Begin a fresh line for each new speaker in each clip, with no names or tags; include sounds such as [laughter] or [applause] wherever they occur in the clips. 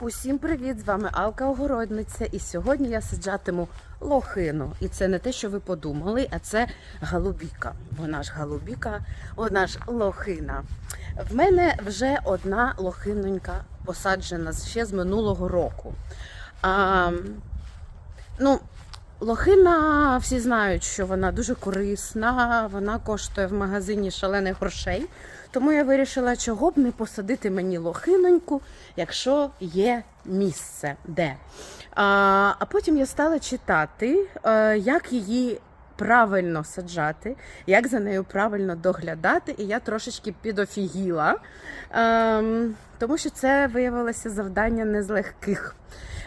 Усім привіт! З вами Алка Огородниця. І сьогодні я саджатиму лохину. І це не те, що ви подумали, а це галубіка. Вона ж галубіка, вона ж лохина. В мене вже одна лохинонька посаджена ще з минулого року. А, ну, лохина всі знають, що вона дуже корисна, вона коштує в магазині шалених грошей. Тому я вирішила, чого б не посадити мені лохиноньку, якщо є місце де. А, а потім я стала читати, е, як її правильно саджати, як за нею правильно доглядати, і я трошечки підофігіла, ем, тому що це виявилося завдання не з легких.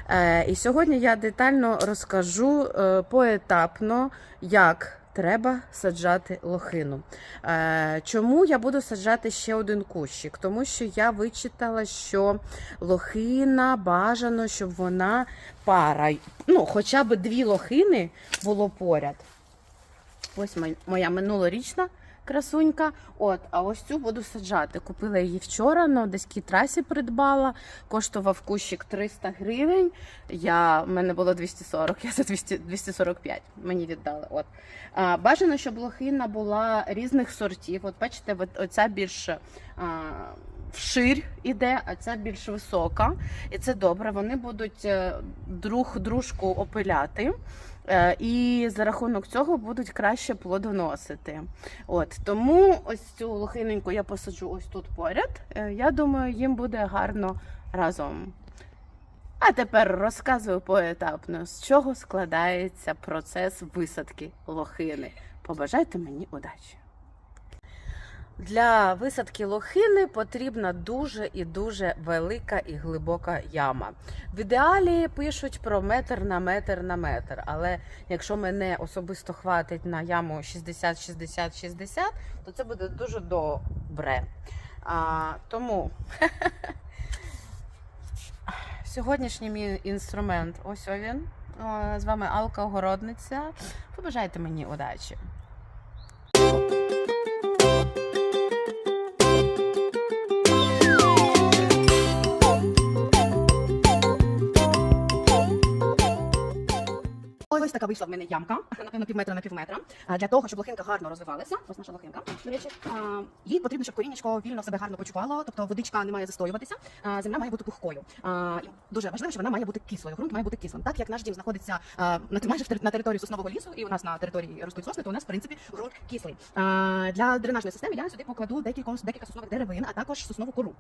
Е, і сьогодні я детально розкажу е, поетапно, як треба саджати лохину. Е, Чому я буду саджати ще один кущик? Тому що я вичитала, що лохина бажано, щоб вона пара, ну, хоча б дві лохини було поряд. Ось моя минулорічна красунька. От, а ось цю буду саджати. Купила її вчора, на одеській трасі придбала. Коштував кущик 300 гривень. Я, в мене було 240, я за 200, 245 мені віддали. От. А, бажано, щоб лохина була різних сортів. От бачите, оця більш а, вширь іде, а ця більш висока. І це добре. Вони будуть е, друг дружку опиляти. Е, І за рахунок цього будуть краще плодоносити. От тому ось цю лохиненьку я посаджу ось тут поряд. Е, Я думаю, їм буде гарно разом. А тепер розказую поетапно, з чого складається процес висадки лохини. Побажайте мені удачі. Для висадки лохини потрібна дуже і дуже велика і глибока яма. В ідеалі пишуть про метр на метр на метр, але якщо мене особисто хватить на яму 60-60-60, то це буде дуже добре. А, тому [laughs] сьогоднішній мій інструмент ось він. З вами Алка Огородниця. Побажайте мені удачі. Ось така вийшла в мене ямка, напевно, пів метра на пів метра. Для того, щоб лохинка гарно розвивалася, ось наша лохинка, до речі, їй потрібно, щоб корінечко вільно себе гарно почувало, тобто водичка не має застоюватися, земля має бути пухкою. І Дуже важливо, що вона має бути кислою, ґрунт має бути кислим. Так як наш дім знаходиться на майже на території соснового лісу, і у нас на території ростуть сосни, то у нас в принципі ґрунт кислий. Для дренажної системи я сюди покладу декілька, декілька соснових деревин, а також соснову кору,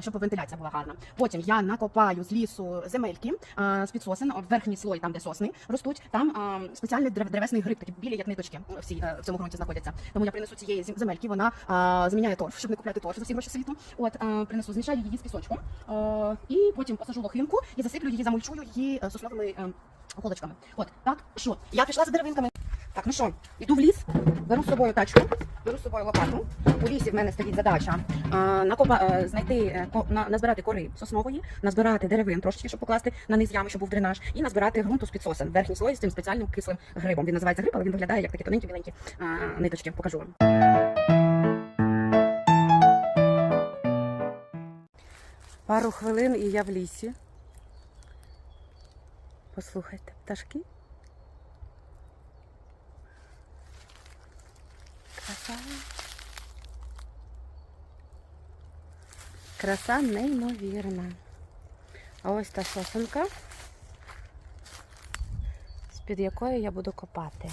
щоб вентиляція була гарна. Потім я накопаю з лісу земельки з під сосен, верхній слой, там де сосни ростуть, а, спеціальний древ- древесний гриб, такі білі, як ниточки, всі а, в цьому ґрунті знаходяться. Тому я принесу цієї зем- земельки, вона а, заміняє торф, щоб не купляти торф за всі гроші світу. От а, принесу, змішаю її з пісочком, а, і потім посажу лохинку і засиплю її, замульчую її е, сосновими а, голочками. От так що я пішла за деревинками. Так, ну що, іду в ліс, беру з собою тачку, беру з собою лопату. У лісі в мене стоїть задача а, накопа, е, знайти, е, на, назбирати кори соснової, назбирати деревин трошечки, щоб покласти на низ ями, щоб був дренаж, і назбирати ґрунту з під сосен. Верхній слой з цим спеціальним кислим грибом. Він називається гриб, але він виглядає як такі тоненькі біленькі ниточки. Покажу вам. Пару хвилин і я в лісі. Послухайте, пташки. Краса. Краса неймовірна. А ось та сосенка, з-під якої я буду копати.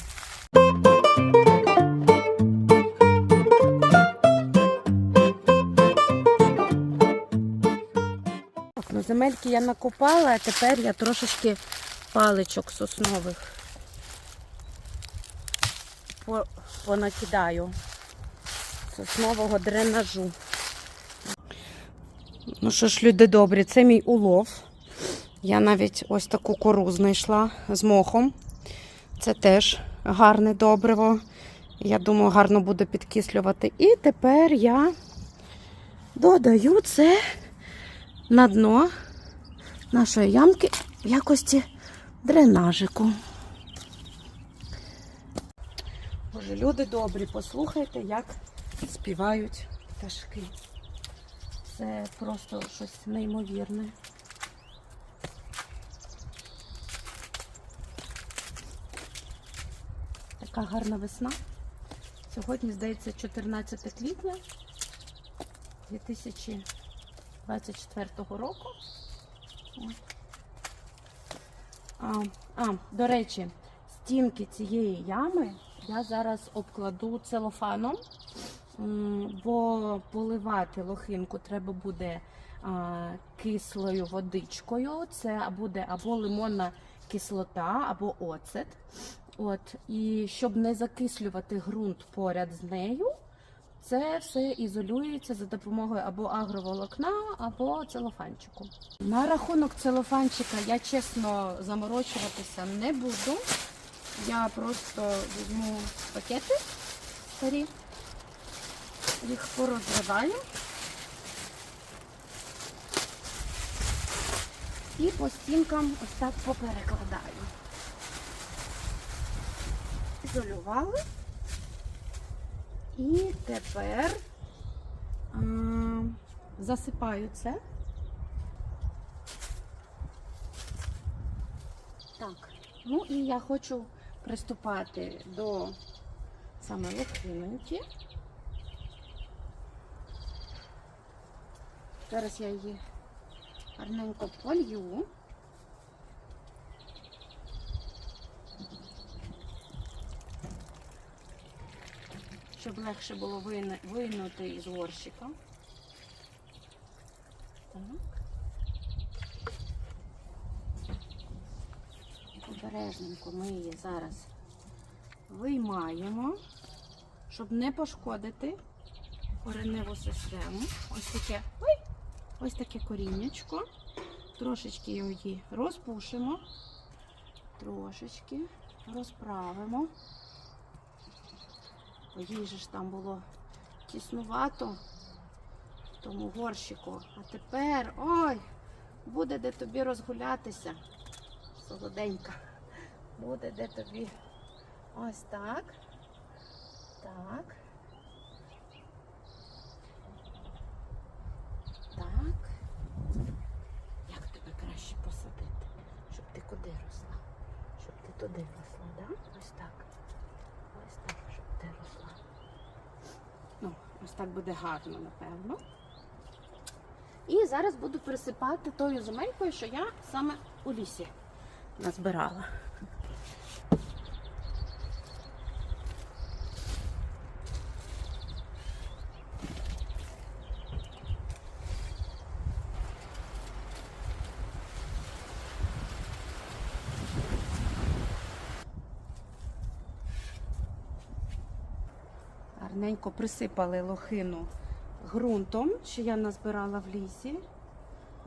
Так, ну земельки я накопала, а тепер я трошечки паличок соснових понакидаю соснового дренажу. Ну що ж, люди добрі, це мій улов. Я навіть ось таку кору знайшла з мохом. Це теж гарне добриво. Я думаю, гарно буде підкислювати. І тепер я додаю це на дно нашої ямки в якості дренажику. Боже, люди добрі, послухайте, як співають пташки. Це просто щось неймовірне. Така гарна весна. Сьогодні, здається, 14 квітня 2024 року. А, а, до речі, стінки цієї ями я зараз обкладу целофаном, бо поливати лохинку треба буде кислою водичкою. Це буде або лимонна кислота, або оцет. От, і щоб не закислювати ґрунт поряд з нею, це все ізолюється за допомогою або агроволокна, або целофанчику. На рахунок целофанчика я чесно заморочуватися не буду. Я просто візьму пакети старі, їх порозриваю. І по стінкам ось так поперекладаю. Ізолювали. І тепер засипаю це. Так, ну і я хочу приступати до саме лохиноньки. Зараз я її гарненько полью. щоб легше було вийнути із горщика. Так. Обережненько ми її зараз виймаємо, щоб не пошкодити кореневу систему. Ось таке, ой, ось таке коріннячко. Трошечки її розпушимо, трошечки розправимо. Їй же ж там було тіснувато в тому горщику. А тепер, ой, буде де тобі розгулятися. Солоденька. Буде де тобі. Ось так. Так. Так. Як тебе краще посадити? Щоб ти куди росла? Щоб ти туди росла, да? Ось так. Ось так, щоб ти росла. Ну, ось так буде гарно, напевно. І зараз буду присипати тою земелькою, що я саме у лісі назбирала. Гарненько присипали лохину ґрунтом, що я назбирала в лісі.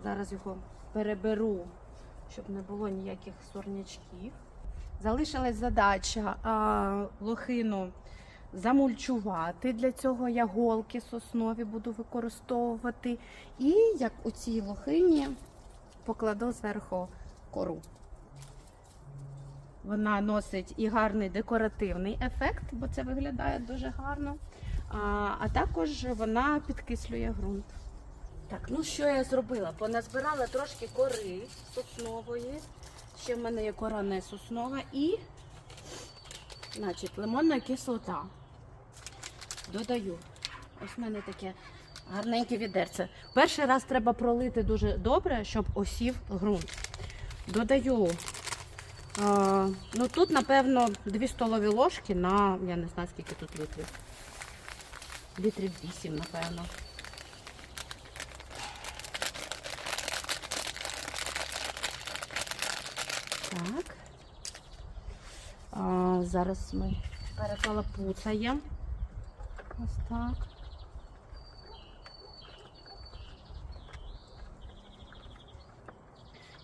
Зараз його переберу, щоб не було ніяких сорнячків. Залишилась задача а, лохину замульчувати. Для цього я голки соснові буду використовувати. І як у цій лохині покладу зверху кору. Вона носить і гарний декоративний ефект, бо це виглядає дуже гарно. А, а також вона підкислює ґрунт. Так, ну що я зробила? Поназбирала трошки кори соснової. Ще в мене є кора не соснова і значить, лимонна кислота. Додаю. Ось в мене таке гарненьке відерце. Перший раз треба пролити дуже добре, щоб осів ґрунт. Додаю ну тут, напевно, 2 столові ложки на, я не знаю, скільки тут літрів. Літрів 8, напевно. Так. А, зараз ми перекалапуцаємо. Ось так.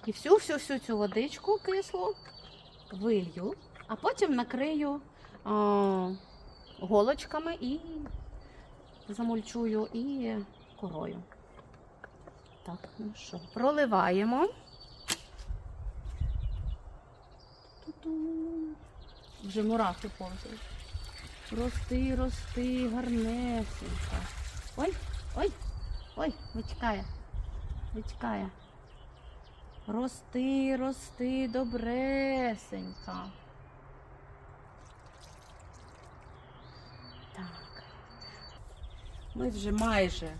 І всю всю всю цю водичку кислу вилью, а потім накрию а, голочками і замульчую і корою. Так, ну що, проливаємо. Вже мурахи повзають. Рости, рости, гарнесенька. Ой, ой, ой, витікає. Витікає. Рости, рости, добресенька. Так. Ми вже майже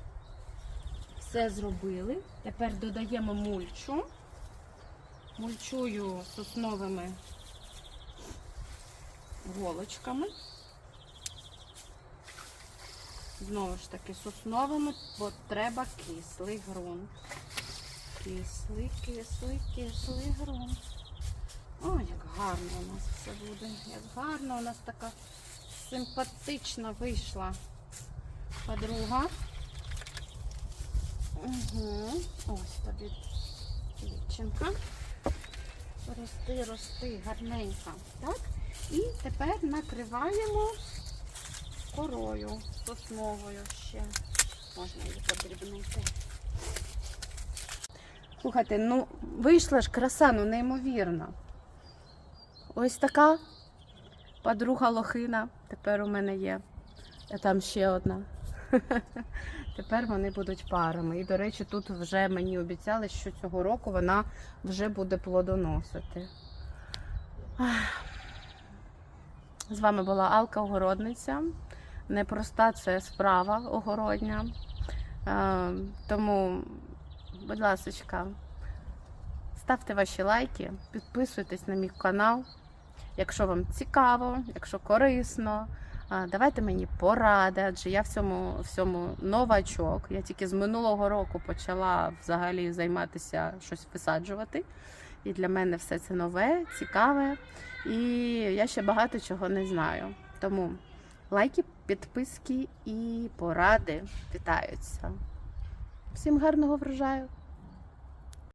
все зробили. Тепер додаємо мульчу. Мульчую сосновими голочками. Знову ж таки, сосновими, бо треба кислий ґрунт. Кислий, кислий, кислий ґрунт. О, як гарно у нас все буде. Як гарно у нас така симпатична вийшла подруга. Угу. Ось тобі дівчинка. Рости, рости, гарненька. Так? І тепер накриваємо корою сосновою ще. Можна її подрібнити. Слухайте, ну вийшла ж краса, ну неймовірна. Ось така подруга лохина тепер у мене є. А там ще одна. [laughs] Тепер вони будуть парами. І, до речі, тут вже мені обіцяли, що цього року вона вже буде плодоносити. З вами була Алка Огородниця. Непроста це справа огородня. Е, Тому, будь ласка, ставте ваші лайки, підписуйтесь на мій канал. Якщо вам цікаво, якщо корисно, давайте мені поради, адже я в цьому, в цьому новачок. Я тільки з минулого року почала взагалі займатися щось висаджувати. І для мене все це нове, цікаве. І я ще багато чого не знаю. Тому лайки, підписки і поради вітаються. Всім гарного врожаю!